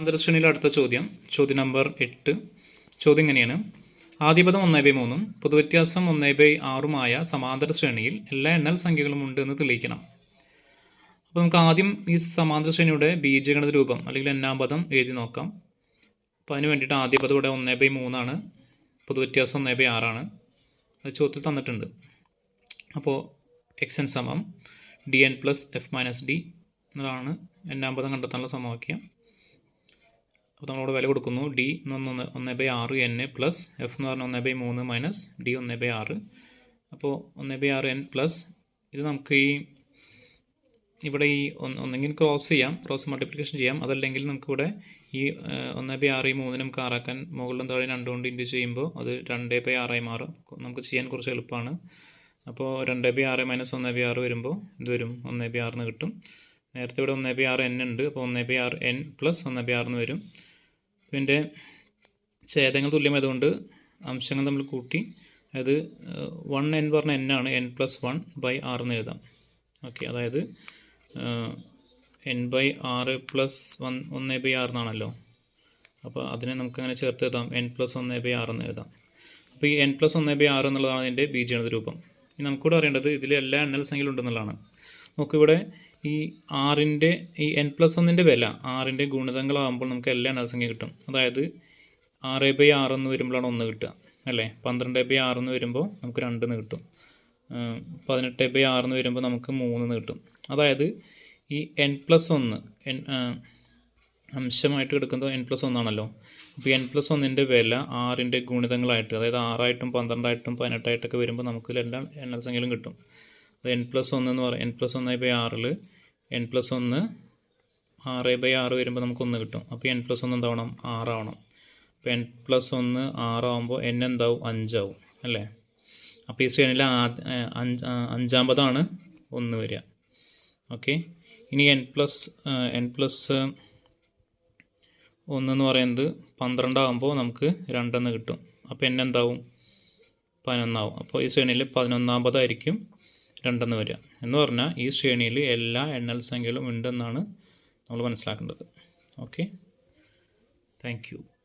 അന്തരശ്രേണിയിലെ അടുത്ത ചോദ്യം ചോദ്യം നമ്പർ എട്ട്. ചോദ്യം ഇങ്ങനെയാണ്. ആദ്യപദം ഒന്നേ ബൈ മൂന്നും പൊതുവ്യത്യാസം ഒന്നേ ബൈ ആറുമായ സമാന്തര ശ്രേണിയിൽ എല്ലാ എണ്ണൽ സംഖ്യകളും ഉണ്ട് എന്ന് തെളിയിക്കണം. അപ്പോൾ നമുക്ക് ആദ്യം ഈ സമാന്തര ശ്രേണിയുടെ ബീജഗണിത രൂപം അല്ലെങ്കിൽ എണ്ണാം പദം എഴുതി നോക്കാം. അപ്പോൾ അതിന് വേണ്ടിയിട്ട് ആദ്യ പദം ഇവിടെ ഒന്നേ ബൈ മൂന്നാണ് പൊതുവ്യത്യാസം ഒന്നേ ബൈ ആറാണ്. അത് ചോദ്യത്തിൽ തന്നിട്ടുണ്ട്. അപ്പോൾ എക്സ് എൻ സമം D N plus F minus D എന്നതാണ് എണ്ണാം പദം കണ്ടെത്താനുള്ള സമവാക്യം. അപ്പോൾ നമ്മളോട് വില കൊടുക്കുന്നു ഡി എന്ന് പറഞ്ഞ ഒന്ന് ഒന്ന് ബൈ ആറ് എൻ പ്ലസ് എഫ് എന്ന് പറഞ്ഞാൽ ഒന്ന് ബൈ മൂന്ന് മൈനസ് ഡി ഒന്ന് ബൈ ആറ് അപ്പോൾ ഒന്ന് ബൈ ആറ് എൻ പ്ലസ് ഇത് നമുക്ക് ഈ ഇവിടെ ഈ ഒന്ന് ഒന്നെങ്കിൽ ക്രോസ് ചെയ്യാം ക്രോസ് മൾട്ടിപ്ലിക്കേഷൻ ചെയ്യാം അതല്ലെങ്കിൽ നമുക്കിവിടെ ഈ ഒന്ന് ബൈ ആറ് ഈ മൂന്നിനും നമുക്ക് ആറാക്കാൻ മുകളിലും താഴെ രണ്ടും കൊണ്ട് ഇൻഡ്യൂസ് ചെയ്യുമ്പോൾ അത് രണ്ട് ബൈ ആറായി മാറും നമുക്ക് ചെയ്യാൻ കുറച്ച് എളുപ്പമാണ് അപ്പോൾ രണ്ട് ബൈ ആറ് മൈനസ് ഒന്ന് ബൈ ആറ് വരുമ്പോൾ ഇത് വരും ഒന്ന് ബൈ ആറിന് കിട്ടും നേരത്തെ ഇവിടെ ഒന്ന് ബൈ ആറ് എൻ ഉണ്ട് അപ്പോൾ ഒന്ന് ബൈ ആറ് എൻ പ്ലസ് ഒന്ന് ബൈ ആറിന് വരും പിന്നെ ഛേദങ്ങൾ തുല്യമായതുകൊണ്ട് അംശങ്ങൾ തമ്മിൽ കൂട്ടി അതായത് വൺ എൻ പറഞ്ഞ എൻ ആണ് എൻ പ്ലസ് വൺ ബൈ ആറ് എന്ന് എഴുതാം. ഓക്കെ അതായത് എൻ ബൈ ആറ് പ്ലസ് വൺ ഒന്ന് ബൈ ആറ് എന്നാണല്ലോ. അപ്പോൾ അതിനെ നമുക്ക് അങ്ങനെ ചേർത്ത് എഴുതാം. എൻ പ്ലസ് ഒന്ന് ബൈ ആറ് എന്ന് എഴുതാം. അപ്പോൾ ഈ എൻ പ്ലസ് ഒന്ന് ബൈ ആറ് എന്നുള്ളതാണ് ഇതിന്റെ ബീജഗണിത രൂപം. ഇനി നമുക്കിവിടെ അറിയേണ്ടത് ഇതിൽ എല്ലാ എണ്ണൽ സംഖ്യയിലുണ്ടെന്നുള്ളതാണ് നോക്കിവിടെ ഈ ആറിന്റെ ഈ എൻ പ്ലസ് ഒന്നിന്റെ വില ആറിന്റെ ഗുണിതങ്ങളാകുമ്പോൾ നമുക്ക് എല്ലാ എണ്ണൽ സംഖ്യ കിട്ടും. അതായത് ആറ് ബൈ ആറ് എന്ന് വരുമ്പോഴാണ് ഒന്ന് കിട്ടുക അല്ലേ? പന്ത്രണ്ട് ബൈ ആറ് എന്ന് വരുമ്പോൾ നമുക്ക് രണ്ടെന്ന് കിട്ടും. പതിനെട്ട് ബൈ ആറ് എന്ന് വരുമ്പോൾ നമുക്ക് മൂന്നെന്ന് കിട്ടും. അതായത് ഈ എൻ പ്ലസ് ഒന്ന് എൻ അംശമായിട്ട് കിടക്കുന്നത് എൻ പ്ലസ് ഒന്നാണല്ലോ അപ്പോൾ എൻ പ്ലസ് ഒന്നിന്റെ വില ആറിന്റെ ഗുണിതങ്ങളായിട്ട് അതായത് ആറായിട്ടും പന്ത്രണ്ടായിട്ടും പതിനെട്ടായിട്ടൊക്കെ വരുമ്പോൾ നമുക്ക് ഇതിലെല്ലാം എണ്ണൽ സംഖ്യയിലും കിട്ടും. അത് എൻ പ്ലസ് ഒന്ന് എന്ന് പറയും. എൻ പ്ലസ് ഒന്ന് ബൈ ആറിൽ എൻ പ്ലസ് ഒന്ന് ആറ് ബൈ ആറ് വരുമ്പോൾ നമുക്ക് ഒന്ന് കിട്ടും. അപ്പോൾ എൻ പ്ലസ് ഒന്ന് എന്താവണം? ആറാവണം. അപ്പോൾ എൻ പ്ലസ് ഒന്ന് ആറാവുമ്പോൾ എൻ എന്താവും? അഞ്ചാവും. അല്ലേ? അപ്പോൾ ഈ ശ്രേണിയിൽ അഞ്ച് അഞ്ചാമ്പതാണ് അഞ്ചാം ഒന്ന് വരിക. ഓക്കെ? ഇനി എൻ പ്ലസ് എൻ പ്ലസ് ഒന്നെന്ന് പറയുന്നത് പന്ത്രണ്ടാകുമ്പോൾ നമുക്ക് രണ്ടെന്ന് കിട്ടും. അപ്പോൾ എൻ എന്താവും? പതിനൊന്നാവും. അപ്പോൾ ഈ ശ്രേണിയിൽ പതിനൊന്നാമതായിരിക്കും രണ്ടെന്ന് വരിക. എന്ന് പറഞ്ഞാൽ ഈ ശ്രേണിയിൽ എല്ലാ എണ്ണൽ സംഖ്യകളും ഉണ്ടെന്നാണ് നമ്മൾ മനസ്സിലാക്കേണ്ടത്. Okay thank